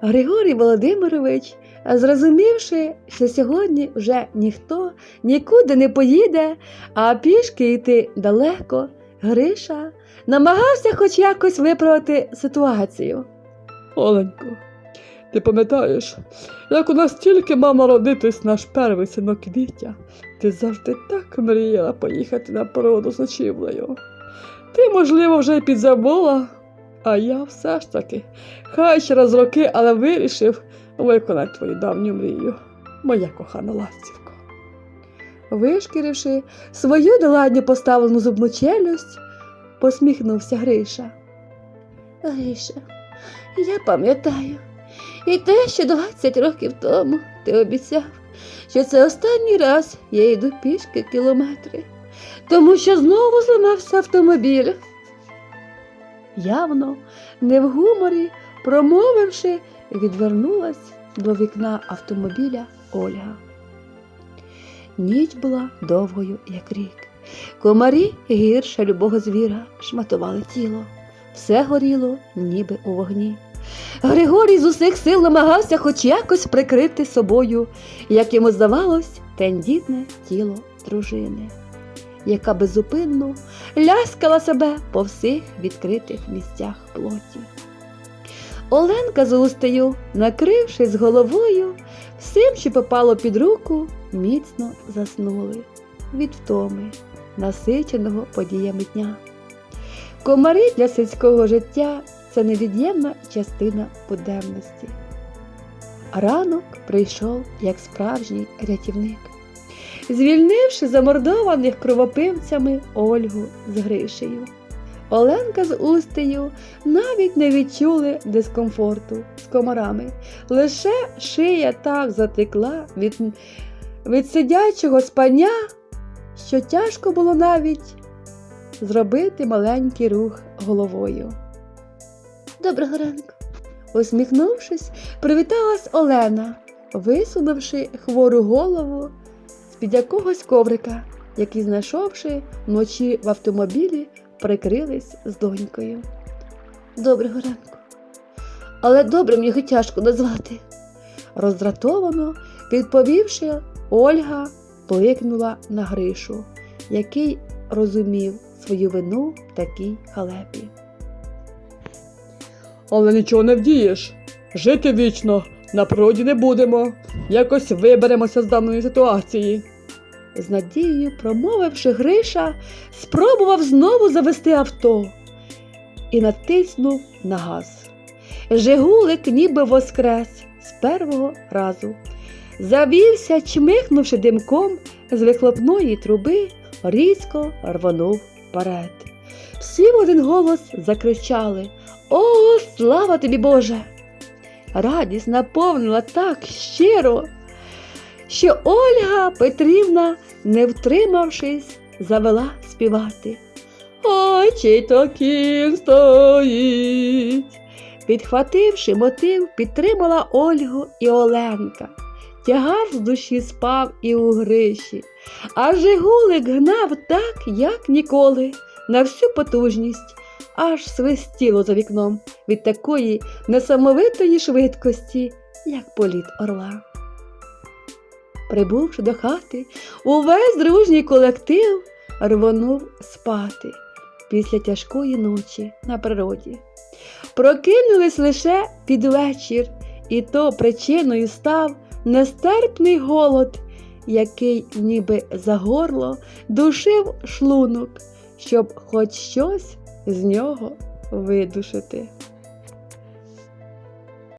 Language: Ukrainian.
Григорій Володимирович, зрозумівши, що сьогодні вже ніхто нікуди не поїде, а пішки йти далеко, Гриша намагався хоч якось виправити ситуацію. Оленько, ти пам'ятаєш, як у нас тільки мав народитись наш перший синок Вітя, ти завжди так мріяла поїхати на природу з ночівлею. Ти, можливо, вже й підзабула, а я все ж таки, хай ще раз роки, але вирішив виконати твою давню мрію, моя кохана ластівко. Вишкіривши свою доладньо поставлену зубну челюсть, посміхнувся Гриша. Гриша, я пам'ятаю, і те, що 20 років тому ти обіцяв, що це останній раз я йду пішки кілометри, тому що знову зламався автомобіль. Явно, не в гуморі, промовивши, відвернулась до вікна автомобіля Ольга. Ніч була довгою, як рік. Комарі гірше любого звіра шматували тіло. Все горіло, ніби у вогні. Григорій з усіх сил намагався хоч якось прикрити собою, як йому здавалось, тендітне тіло дружини, яка безупинно ляскала себе по всіх відкритих місцях плоті. Оленка з Устею, накрившись головою, всім, що попало під руку, міцно заснули від втоми, насиченого подіями дня. Комари для сільського життя це невід'ємна частина буденності. Ранок прийшов як справжній рятівник, звільнивши замордованих кровопивцями Ольгу з Гришею. Оленка з Устею навіть не відчули дискомфорту з комарами, лише шия так затекла від, від сидячого спання, що тяжко було навіть зробити маленький рух головою. Доброго ранку. Усміхнувшись, привіталась Олена, висунувши хвору голову з-під якогось коврика, який, знайшовши вночі в автомобілі, прикрились з донькою. Доброго ранку. Але добрим його тяжко назвати. Роздратовано, відповівши, Ольга пликнула на Гришу, який розумів свою вину в такій халепі. Але нічого не вдієш. Жити вічно на природі не будемо. Якось виберемося з даної ситуації. З надією, промовивши Гриша, спробував знову завести авто і натиснув на газ. Жигулик ніби воскрес з першого разу. Завівся, чмихнувши димком з вихлопної труби, різко рвонув вперед. Всі в один голос закричали О, слава тобі, Боже! Радість наповнила так щиро, що Ольга Петрівна, не втримавшись, завела співати. Чий то кінь стоїть. Підхвативши мотив, підтримала Ольгу і Оленка. Тягар з душі спав і у Гриші, а Жигулик гнав так, як ніколи, на всю потужність, аж свистіло за вікном від такої несамовитої швидкості, як політ орла. Прибувши до хати, увесь дружній колектив рвонув спати після тяжкої ночі на природі. Прокинулись лише під вечір, і то причиною став нестерпний голод, який ніби за горло душив шлунок, щоб хоч щось з нього видушити.